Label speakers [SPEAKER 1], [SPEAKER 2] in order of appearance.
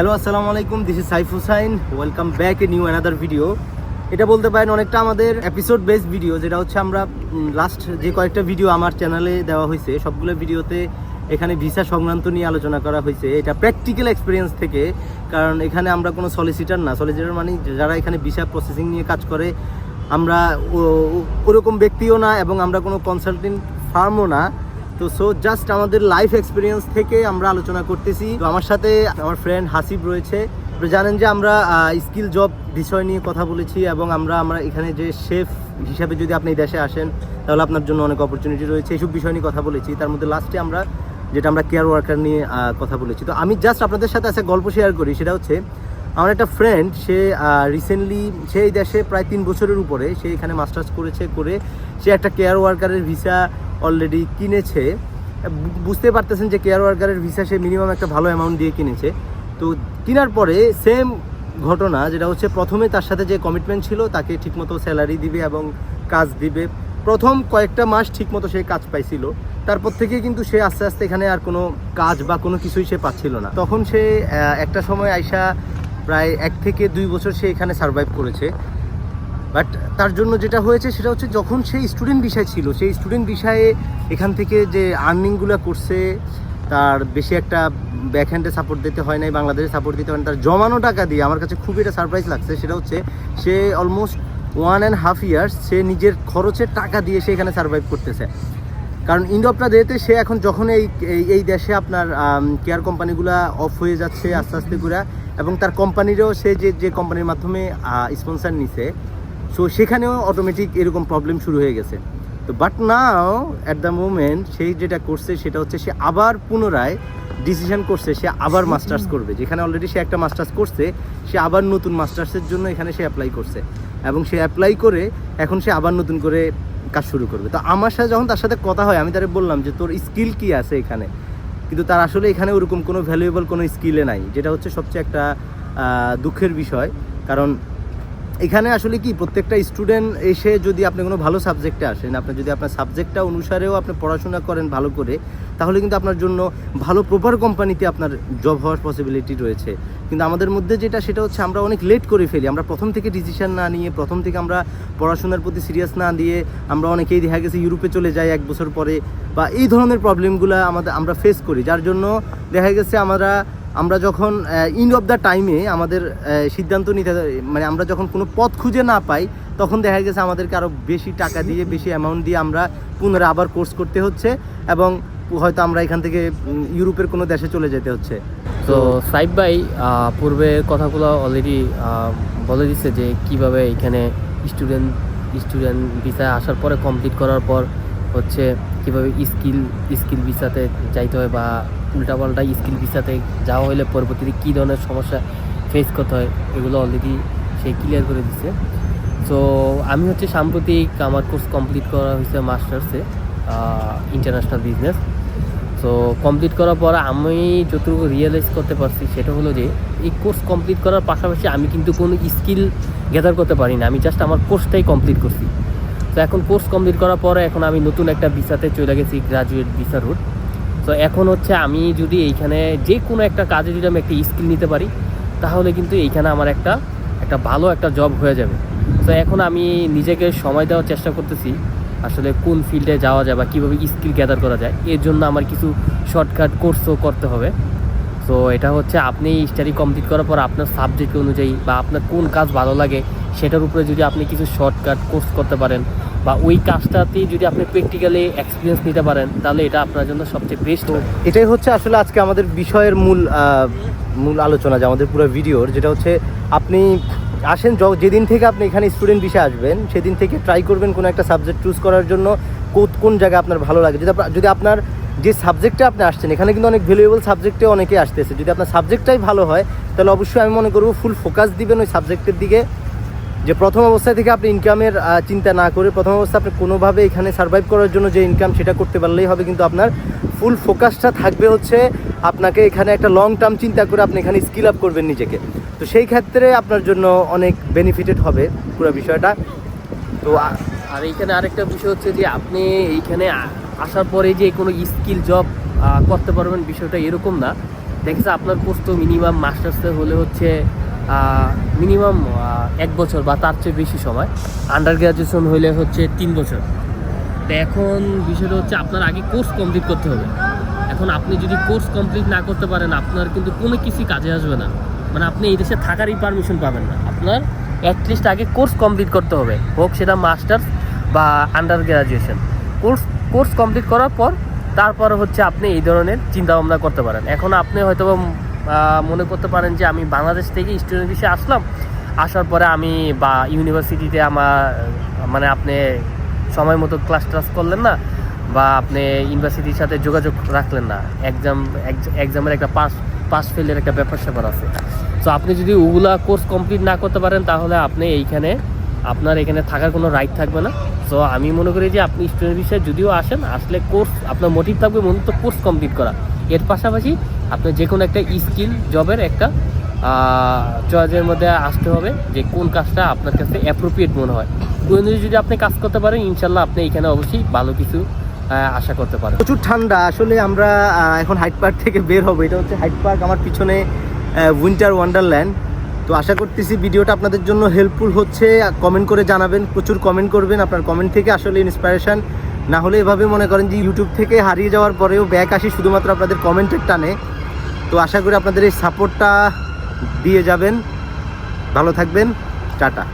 [SPEAKER 1] Hello আসসালামু আলাইকুম this is Saif Hussain welcome back a new another video এটা বলতে পারেন অনেকটা আমাদের এপিসোড বেস ভিডিও যেটা হচ্ছে আমরা লাস্ট যে কয়েকটা ভিডিও আমার চ্যানেলে দেওয়া হয়েছে, সবগুলো ভিডিওতে এখানে ভিসা সংক্রান্ত নিয়ে আলোচনা করা হয়েছে। এটা প্র্যাকটিক্যাল এক্সপিরিয়েন্স থেকে, কারণ এখানে আমরা কোনো সলিসিটার না। সলিসিটার মানে যারা এখানে ভিসা প্রসেসিং নিয়ে কাজ করে, আমরা ওরকম ব্যক্তিও না এবং আমরা কোনো কনসালটেন্ট ফার্মও না। তো সো জাস্ট আমাদের লাইফ এক্সপিরিয়েন্স থেকে আমরা আলোচনা করতেছি। তো, আমার সাথে আমার ফ্রেন্ড হাসিব রয়েছে। জানেন যে আমরা স্কিল জব বিষয় নিয়ে কথা বলেছি এবং আমরা আমরা এখানে যে শেফ হিসাবে যদি আপনি দেশে আসেন, তাহলে আপনার জন্য অনেক অপরচুনিটি রয়েছে। এইসব বিষয় নিয়ে কথা বলেছি। তার মধ্যে লাস্টে আমরা, যেটা আমরা কেয়ার ওয়ার্কার নিয়ে কথা বলেছি। তো, আমি জাস্ট আপনাদের সাথে একটা গল্প শেয়ার করি। সেটা হচ্ছে, আমার একটা ফ্রেন্ড সে রিসেন্টলি সে এই দেশে প্রায় তিন বছরের উপরে, সে এখানে মাস্টার্স করেছে, করে সে একটা কেয়ার ওয়ার্কারের ভিসা অলরেডি কিনেছে। বুঝতে পারতেছেন যে কেয়ার ওয়ার্কারের ভিসা সে মিনিমাম একটা ভালো অ্যামাউন্ট দিয়ে কিনেছে। তো কেনার পরে সেম ঘটনা, যেটা হচ্ছে প্রথমে তার সাথে যে কমিটমেন্ট ছিল, তাকে ঠিকমতো স্যালারি দিবে এবং কাজ দিবে। প্রথম কয়েকটা মাস ঠিকমতো সে কাজ পাইছিল। তারপর থেকে কিন্তু সে আস্তে আস্তে এখানে আর কোনো কাজ বা কোনো কিছুই সে পাচ্ছিল না। তখন সে একটা সময় আইসা প্রায় এক থেকে দুই বছর সে এখানে সার্ভাইভ করেছে। বাট তার জন্য যেটা হয়েছে সেটা হচ্ছে যখন সেই স্টুডেন্ট বিষয় ছিল, সেই স্টুডেন্ট বিষয়ে এখান থেকে যে আর্নিংগুলো করছে, তার বেশি একটা ব্যাকহ্যান্ডে সাপোর্ট দিতে হয় নাই, বাংলাদেশে সাপোর্ট দিতে হয় না তার জমানো টাকা দিয়ে আমার কাছে খুবই এটা সারপ্রাইজ লাগছে, সেটা হচ্ছে সে almost one and half years সে নিজের খরচের টাকা দিয়ে সে এখানে সার্ভাইভ করতেছে। কারণ ইন্ডোপটা দেতে সে এখন যখন এই- এই দেশে আপনার কেয়ার কোম্পানিগুলো অফ হয়ে যাচ্ছে আস্তে আস্তে করে, এবং তার কোম্পানিরও সে যে যে কোম্পানির মাধ্যমে স্পন্সার নিছে সো সেখানেও অটোমেটিক এরকম প্রবলেম শুরু হয়ে গেছে। তো but now at the moment সেই যেটা করছে সেটা হচ্ছে সে আবার পুনরায় ডিসিশন করছে সে আবার মাস্টার্স করবে। যেখানে অলরেডি সে একটা মাস্টার্স করছে সে আবার নতুন মাস্টার্সের জন্য এখানে সে অ্যাপ্লাই করছে। এবং সে অ্যাপ্লাই করে এখন সে আবার নতুন করে কাজ শুরু করবে। তো আমার সাথে যখন তার সাথে কথা হয় আমি তারে বললাম যে তোর স্কিল কি আছে এখানে? কিন্তু তার আসলে এখানে ওরকম কোনো ভ্যালুয়েবল কোনো স্কিলে নাই যেটা হচ্ছে সবচেয়ে একটা দুঃখের বিষয়। কারণ এখানে আসলে কি, প্রত্যেকটা স্টুডেন্ট এসে যদি আপনি কোনো ভালো সাবজেক্টে আসেন, আপনি যদি আপনার সাবজেক্টটা অনুসারেও আপনি পড়াশোনা করেন ভালো করে, তাহলে কিন্তু আপনার জন্য ভালো প্রপার কোম্পানিতে আপনার জব হওয়ার পসিবিলিটি রয়েছে। কিন্তু আমাদের মধ্যে যেটা, সেটা হচ্ছে আমরা অনেক লেট করে ফেলি। আমরা প্রথম থেকে ডিসিশন না নিয়ে, প্রথম থেকে আমরা পড়াশোনার প্রতি সিরিয়াস না দিয়ে আমরা অনেকেই দেখা গেছে ইউরোপে চলে যাই এক বছর পরে, বা এই ধরনের প্রবলেমগুলো আমাদের, আমরা ফেস করি। যার জন্য দেখা গেছে আমরা আমরা যখন ইন্ড অফ দ্য টাইমে আমাদের সিদ্ধান্ত নিতে মানে আমরা যখন কোনো পথ খুঁজে না পাই, তখন দেখা গেছে আমাদেরকে আরও বেশি টাকা দিয়ে, বেশি অ্যামাউন্ট দিয়ে আমরা পুনরায় আবার কোর্স করতে হচ্ছে এবং হয়তো আমরা এখান থেকে ইউরোপের কোনো দেশে চলে যেতে হচ্ছে।
[SPEAKER 2] তো সাইব ভাই পূর্বে কথাগুলো অলরেডি বলে দিচ্ছে যে কীভাবে এখানে স্টুডেন্ট স্টুডেন্ট ভিসায় আসার পরে কমপ্লিট করার পর হচ্ছে কীভাবে স্কিল স্কিল ভিসাতে যাইতে হয় বা উল্টাপাল্টা স্কিল ভিসাতে যাওয়া হলে পরবর্তীতে কী ধরনের সমস্যা ফেস করতে হয়, এগুলো অলরেডি সে ক্লিয়ার করে দিচ্ছে তো আমি হচ্ছে সাম্প্রতিক আমার কোর্স কমপ্লিট করা হয়েছে মাস্টার্সে ইন্টারন্যাশনাল বিজনেস তো কমপ্লিট করার পর আমি যতটুকু রিয়েলাইজ করতে পারছি সেটা হলো যে, এই কোর্স কমপ্লিট করার পাশাপাশি আমি কিন্তু কোনো স্কিল গ্যাদার করতে পারি না। আমি জাস্ট আমার কোর্সটাই কমপ্লিট করছি। তো এখন কোর্স কমপ্লিট করার পরে এখন আমি নতুন একটা ভিসাতে চলে গেছি গ্রাজুয়েট ভিসা রুট তো এখন হচ্ছে আমি যদি এইখানে যে কোনো একটা কাজে যদি আমি একটা স্কিল নিতে পারি, তাহলে কিন্তু এইখানে আমার একটা একটা ভালো একটা জব হয়ে যাবে। তো এখন আমি নিজেকে সময় দেওয়ার চেষ্টা করতেছি, আসলে কোন ফিল্ডে যাওয়া যায় বা কীভাবে স্কিল গ্যাদার করা যায়, এর জন্য আমার কিছু শর্টকাট কোর্সও করতে হবে। তো এটা হচ্ছে আপনি স্টাডি কমপ্লিট করার পর আপনার সাবজেক্ট অনুযায়ী বা আপনার কোন কাজ ভালো লাগে, সেটার উপরে যদি আপনি কিছু শর্টকাট কোর্স করতে পারেন বা ওই কাজটাতেই যদি আপনি প্র্যাকটিক্যালি এক্সপিরিয়েন্স নিতে পারেন তাহলে এটা আপনার জন্য সবচেয়ে বেস্ট
[SPEAKER 1] এটাই হচ্ছে আসলে আজকে আমাদের বিষয়ের মূল মূল আলোচনা যে আমাদের পুরো ভিডিওর যেটা হচ্ছে আপনি আসেন যেদিন থেকে আপনি এখানে স্টুডেন্ট বিষয়ে আসবেন সেদিন থেকে ট্রাই করবেন কোনো একটা সাবজেক্ট চুজ করার জন্য কোন কোন জায়গায় আপনার ভালো লাগে। যদি যদি আপনার যে সাবজেক্টে আপনি আসছেন এখানে কিন্তু অনেক ভ্যালুয়েবল সাবজেক্টে অনেকে আসতেছে। যদি আপনার সাবজেক্টটাই ভালো হয় তাহলে অবশ্যই আমি মনে করব ফুল ফোকাস দিবেন ওই সাবজেক্টের দিকে। যে প্রথম অবস্থা থেকে আপনি ইনকামের চিন্তা না করে প্রথম অবস্থা আপনি কোনোভাবে এখানে সার্ভাইভ করার জন্য যে ইনকাম সেটা করতে পারলেই হবে, কিন্তু আপনার ফুল ফোকাসটা থাকবে হচ্ছে আপনাকে এখানে একটা লং টার্ম চিন্তা করে আপনি এখানে স্কিল আপ করবেন নিজেকে। তো সেই ক্ষেত্রে আপনার জন্য অনেক বেনিফিটেড হবে পুরো বিষয়টা। তো
[SPEAKER 2] আর এইখানে আরেকটা বিষয় হচ্ছে যে আপনি এইখানে আসার পরে যে কোনো স্কিল জব করতে পারবেন বিষয়টা এরকম না। দেখেছে আপনার কোর্স তো মিনিমাম মাস্টার্সে হলে হচ্ছে মিনিমাম এক বছর বা তার চেয়ে বেশি সময়। আন্ডার গ্রাজুয়েশন হলে হচ্ছে তিন বছর। তো এখন বিষয়টা হচ্ছে আপনার আগে কোর্স কমপ্লিট করতে হবে। এখন আপনি যদি কোর্স কমপ্লিট না করতে পারেন, আপনার কিন্তু কোনো কিছুই কাজে আসবে না। মানে আপনি এই দেশে থাকারই পারমিশন পাবেন না। আপনার অ্যাটলিস্ট আগে কোর্স কমপ্লিট করতে হবে। হোক সেটা মাস্টার্স বা under graduation course course complete করার পর, তারপর হচ্ছে আপনি এই ধরনের চিন্তা ভাবনা করতে পারেন। এখন আপনি হয়তো মনে করতে পারেন যে আমি বাংলাদেশ থেকে স্টুডেন্ট হিসেবে আসলাম, আসার পরে আমি বা ইউনিভার্সিটিতে আমার মানে আপনি সময় মতো ক্লাস টাস করলেন না বা আপনি ইউনিভার্সিটির সাথে যোগাযোগ রাখলেন না। এক্সাম এক্সামের একটা পাস পাস ফেলের একটা ব্যাপার স্যাপার আছে। তো আপনি যদি ওগুলা কোর্স কমপ্লিট না করতে পারেন, তাহলে আপনি এইখানে, আপনার এখানে থাকার কোনো রাইট থাকবে না। সো আমি মনে করি যে আপনি স্টুডেন্ট হিসেবে যদিও আসেন, আসলে কোর্স আপনার মোটিভ থাকবে মূলত কোর্স কমপ্লিট করা। এর পাশাপাশি আপনার যে কোনো একটা স্কিল জবের একটা চয়েসের মধ্যে আসতে হবে যে কোন কাজটা আপনার কাছে অ্যাপ্রোপ্রিয়েট মনে হয়। ওই অনুযায়ী যদি আপনি কাজ করতে পারেন ইনশাল্লাহ আপনি এখানে অবশ্যই ভালো কিছু আশা করতে পারেন।
[SPEAKER 1] প্রচুর ঠান্ডা। আসলে আমরা এখন হাইট পার্ক থেকে বের হব। এটা হচ্ছে হাইট পার্ক আমার পিছনে উইন্টার ওয়ান্ডারল্যান্ড তো আশা করতেছি ভিডিওটা আপনাদের জন্য হেল্পফুল হচ্ছে। কমেন্ট করে জানাবেন, প্রচুর কমেন্ট করবেন। আপনার কমেন্ট থেকে আসলে ইন্সপিরেশন না হলে এভাবে মনে করেন যে ইউটিউব থেকে হারিয়ে যাওয়ার পরেও ব্যাক আসি, শুধুমাত্র আপনাদের কমেন্টের টানে। তো আশা করি আপনাদের এই সাপোর্টটা দিয়ে যাবেন। ভালো থাকবেন। টাটা।